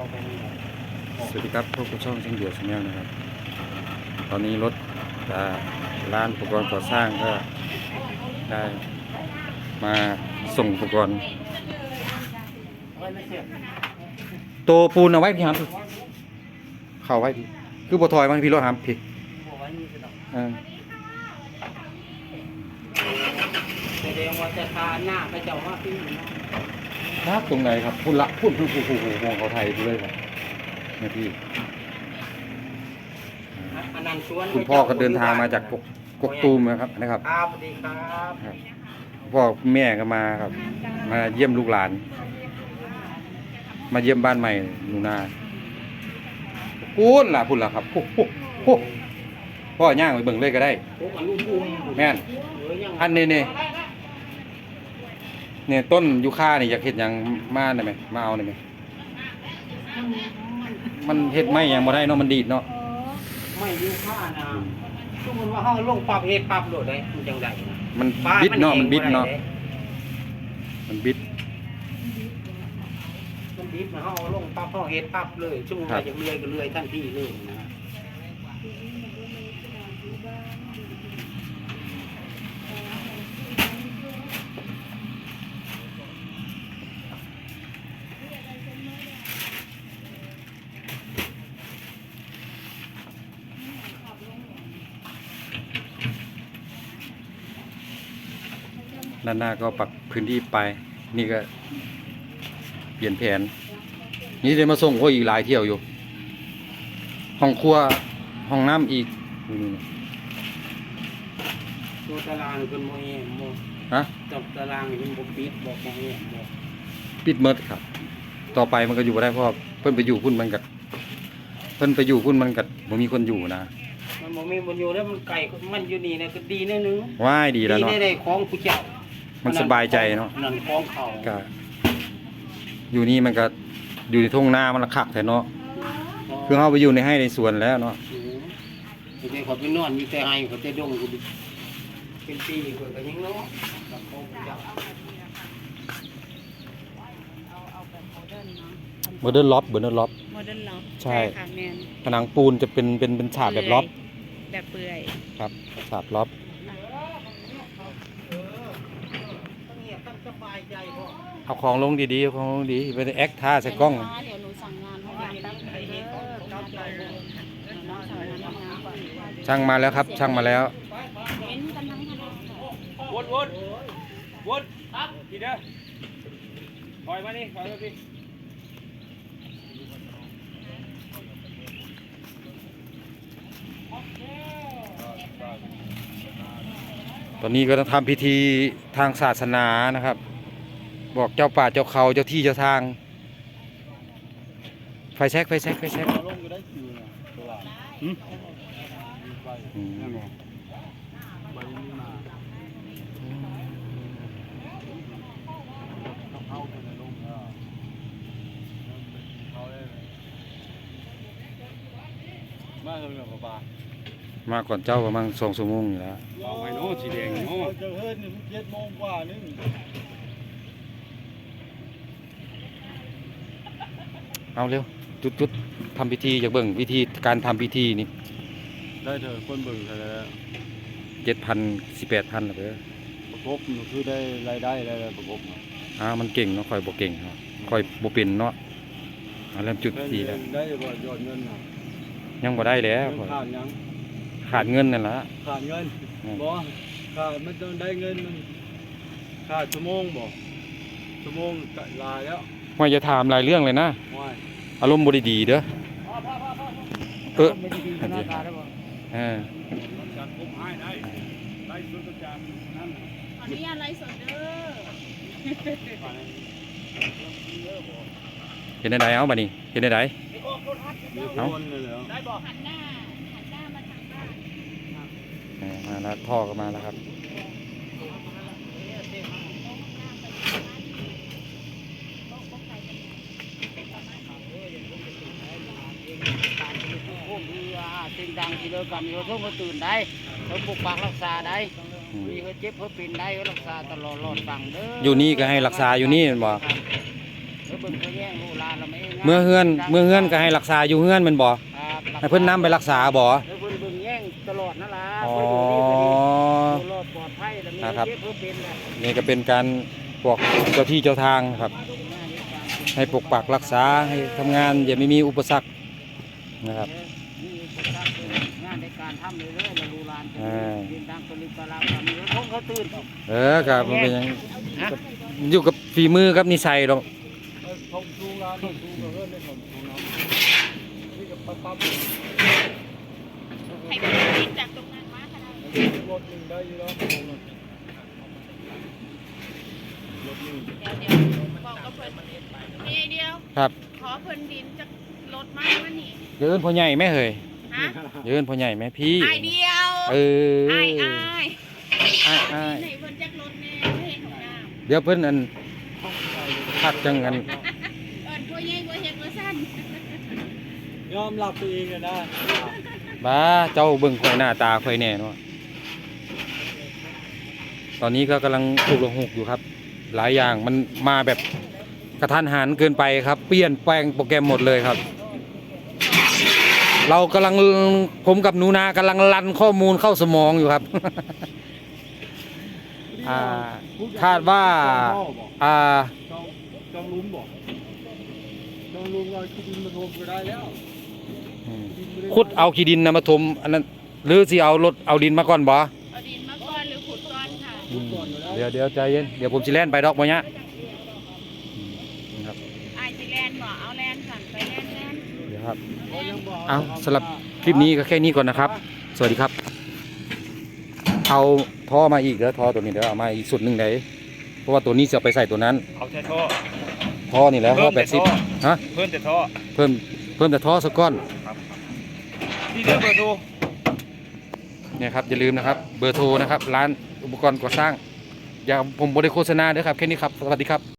เราไปนี่สวัสดีครับพวกกับช่องช่างเดียวชาแนลนะครับ ตอนนี้รถอ่าร้านอุปกรณ์ก่อสร้างก็ได้มาส่งอุปกรณ์ไว้ไม่เสียบโตปูนเอาไว้พี่ครับเข้าไว้พี่คือบ่ถอยมาให้พี่รถหามพี่บอกไว้นี่สิเนาะเออแสดงว่าจะทาหน้าไปเจ้าว่าพี่เนาะ ครับตรงไหนครับพุ่นละพุ่นพุ่นพุ่นพุ่นพุ่นมองเขาไทยดูเลยครับเนี่ยพี่อันนั้นชวนคุณพ่อก็เดินทางมาจากกกกกตูมนะครับนะครับครับสวัสดีครับครับพ่อแม่ก็มาครับ มาเยี่ยมลูกหลาน มาเยี่ยมบ้านใหม่หนูนาพูดล่ะพูดล่ะครับโอ้โหโอ้โหพ่อย่างไปเบิ่งเลยก็ได้ แม่นเออยังอันนี้นี่ เนี่ยต้นยูคานี่อยากเห็ดหยังมาได้ไหมมาเอาได้ไหมมันเห็ดไม่ยังบ่ได้เนาะมันดีดเนาะไม่อยุ่ค่านะสมมติว่าห้องลงปรับเหตุปรับโหลดได้มันจังไดนะมันฟ้าบิดเนาะองมันบิดเนาะได้มันบิด มันบิดนะห้องลงปรับห้องเหตุปรับเลยสมมติครัว่าบจะเลื่อยก็เลื่อยทันทีเลยนะ ด้านหน้าก็ปรับพื้นที่ไป นี่ก็เปลี่ยนแผน นี่ได้มาส่งก็อีกหลายเที่ยวอยู่ ห้องครัวห้องน้ำอีกนี่ตัวตารางนี่เป็นโมเองโมฮะจับตารางนี่เป็นบปิดบอกโมเองบอกปิดเมิดครับ ต่อไปมันก็อยู่บ่ได้เพราะว่าเพิ่นไปอยู่พุ่นมันกัดเพิ่นไปอยู่พุ่นมันกัดบ่มีคนอยู่นะมันบ่มีบนอยู่แล้วมันไก่มันอยู่นี่นะก็ดีแน่นึงว่ายดีแล้วเนาะได้ได้ของผู้เจ้า มันสบายใจเนาะนั่นของเขาก็อยู่นี่มันก็อยู่ในทุ่งนามันละคักแท้เนาะคือเฮาไปอยู่ในให้ในสวนแล้วเนาะอืมทีนี้เขาไปนอนอยู่แต่ให้เขาแต่ดงกูดิเป็นปีก็ก็ยังเนาะกับของผู้เจ้าโมเดิร์นล็อบโมเดิร์นล็อบโมเดิร์นล็อกใช่ค่ะแมนผนังปูนจะเป็นเป็นเป็นฉาบแบบล็อบแบบเปื่อยครับฉาบล็อบ ต้องเงียบต้องสบายใจพ่อ เอาของลงดีๆเอาของลงดีไปแอคท่าใส่กล้อง เดี๋ยวหนูสั่งงานห้งานตั้งใจเด้อน้องสั่งงานทำงานก่อนช่างมาแล้วครับ ช่างมาแล้ว เว้นกันทั้งคณะวนวนวนครับทีเดียวถอยมานี่ถอยมาพี่ตอนนี้ก็ต้องทำพิธีทางศาสนานะครับ บอกเจ้าป่าเจ้าเขาเจ้าที่เจ้าทาง ไฟแช็กไฟแช็กไฟแช็กลงก็ได้คิวนะตัวละอืมไปอืมนั่นไงใบนี้มาเข้าไปในลงแล้วเขาได้มาเถอะแบบป้ามาก่อนเจ้าประมาณสองชั่วโมงอยู่แล้วเอาไว้โน้สีแดงโน้จะเฮิร์นเจ็ดโมงกว่านึง เอาเร็ว จุดจุดทำพิธีอยากเบิ่งวิธีการทำพิธีนี่ได้เถอะคนเบิ่งเถอะแล้วเจ็ดพันสิบแปดพันเลยประกบคือได้รายได้ได้ประกบอ่ามันเก่งเนาะคอยบ่เก่งเนาะคอยบ่เป็นเนาะเอาเริ่มจุดทีแล้วได้บ่ยอดเงินน่ะยังบ่ได้แล้วข้อยขาดยังขาดเงินนั่นละขาดเงินอืมบ่ขาดมันต้องได้เงินมันขาดชั่วโมงบ่ชั่วโมงก็ลาแล้ว ว่าจะถามหลายเรื่องเลยนะว่ายอารมณ์บ่ได้ดีเด้อเออไม่ดีๆหน้าตาได้บ่เออจัดผมให้ได้ได้สุดจานนั่นน่ะขออนุญาตไลฟ์สดเด้อเห็นได้ไดเอาบัดนี้เห็นได้ไดมีคนเลยเหรอหันหน้าหันหน้ามาทางบ้านเออมาแล้วพ่อก็มาแล้วครับ พวกมีอาเสียงดังที่เลิกกันเขาต้องมาตื่นได้เขาปกปักรักษาได้อืมมีเขาเจ็บเขาเป็นได้เขารักษาตลอดรอดฟังเด้ออยู่นี่ก็ให้รักษาอยู่นี่แม่นบ่อแล้วเบิ่งเขาแย่งลูกหลานเราไม่ให้งานเมื่อเฮือนเมื่อเฮือนก็ให้รักษาอยู่เฮือนแมันบ่ครับให้เพิ่นนํไปรักษาบ่แล้วเพิ่นเบิ่งแย่งตลอดนั่นล่ะอ๋อ เพิ่นอยู่นี่ก็ดีอยู่รอดปลอดภัยแล้วมีนะครับเจ็บเพิ่นเป็นน่ะ นี่ก็เป็นการบอกเจ้าที่เจ้าทางครับ ให้ปกปักรักษาให้ทำงานอย่าไม่มีอุปสรรค นะครับนี่เป็นการงานในการทำเลยเลยแล้วลูกหลานก็อ่าดินทางตลิตะลามกันคงเขาตื่นเออครับมันเป็นหยังอยู่กับฝีมือกับนิสัยดอกเอาทงชูงานทงชูก็เพิ่นได้ทงชูน้ำนี่ก็ปั๊บปั๊บให้มันติดจากตรงนั้นมาก็ได้รถหนึ่งได้อยู่แล้วรถหนึ่งเดี๋ยวเดี๋ยวบอกกับเพิ่นมีไอเดียวครับขอเพิ่นดินจาก รถมามานี่เดินพ่อใหญ่ไหมเฮ้ยฮะเดินพ่อใหญ่ไหมพี่ ไอเดียวเออไออไออ้ายอ้ายไหนเพิ่นจากรถแน่ไม่เห็นของน้เดี๋ยวเพิ่นอันพักจังกันำเอิ้นพ่อใหญ่บ่เฮ็ดบ่สั้นยอมรับตัวเองอะนะบ้าเจ้าเบิ่งข่อยหน้าตาข่อยแน่เนาะตอนนี้ก็กำลังถูกลงหุกอยู่ครับ หลายอย่างมันมาแบบกระทันหันเกินไปครับ เปลี่ยนแปลงโปรแกรมหมดเลยครับ เรากำลังผมกับหนูนากำลังรันข้อมูลเข้าสมองอยู่ครับ อ่าคาดว่า อ่าจองจองลุมบอกจองลุมเราคิดดินมาทวมก็ได้แล้วอืมดินไม่ไขุดเอาขี้ดินนะมาถมอันนั้นหรือสิเอารถเอาดินมาก่อนบ่เอาดินมาก่อนหรือขุดก่อนค่ะอืมเดี๋ยวเดี๋ยวใจเย็นเดี๋ยวผมสิแล่นไปดอกบ่เนี้ยอืมนะครับ ไอสิแลนบ่เอาแลนสั่นไปแลนแล นเดี๋ยวครับเขายังบอกเอาสำหรับคลิปนี้ก็แค่นี้ก่อนนะครับ สวัสดีครับ เอาท่อมาอีกเด้อท่อตัวนี้เด้อเอามาอีกสุดหนึ่งไหนเพราะว่าตัวนี้จะเอาไปใส่ตัวนั้น เอาแค่ท่อท่อนี่แหล้วท่อแปดสิบฮะเพิ่มแต่ท่อเพิ่มเพิ่มแต่ท่อสักก้อนที่เดียวเบอร์โทรเนี่ยครับอย่าลืมนะครับ เบอร์โทรนะครับ ร้านอุปกรณ์ก่อสร้างอย่าผมบริโฆษณาเด้อครับแค่นี้ครับ สวัสดีครับ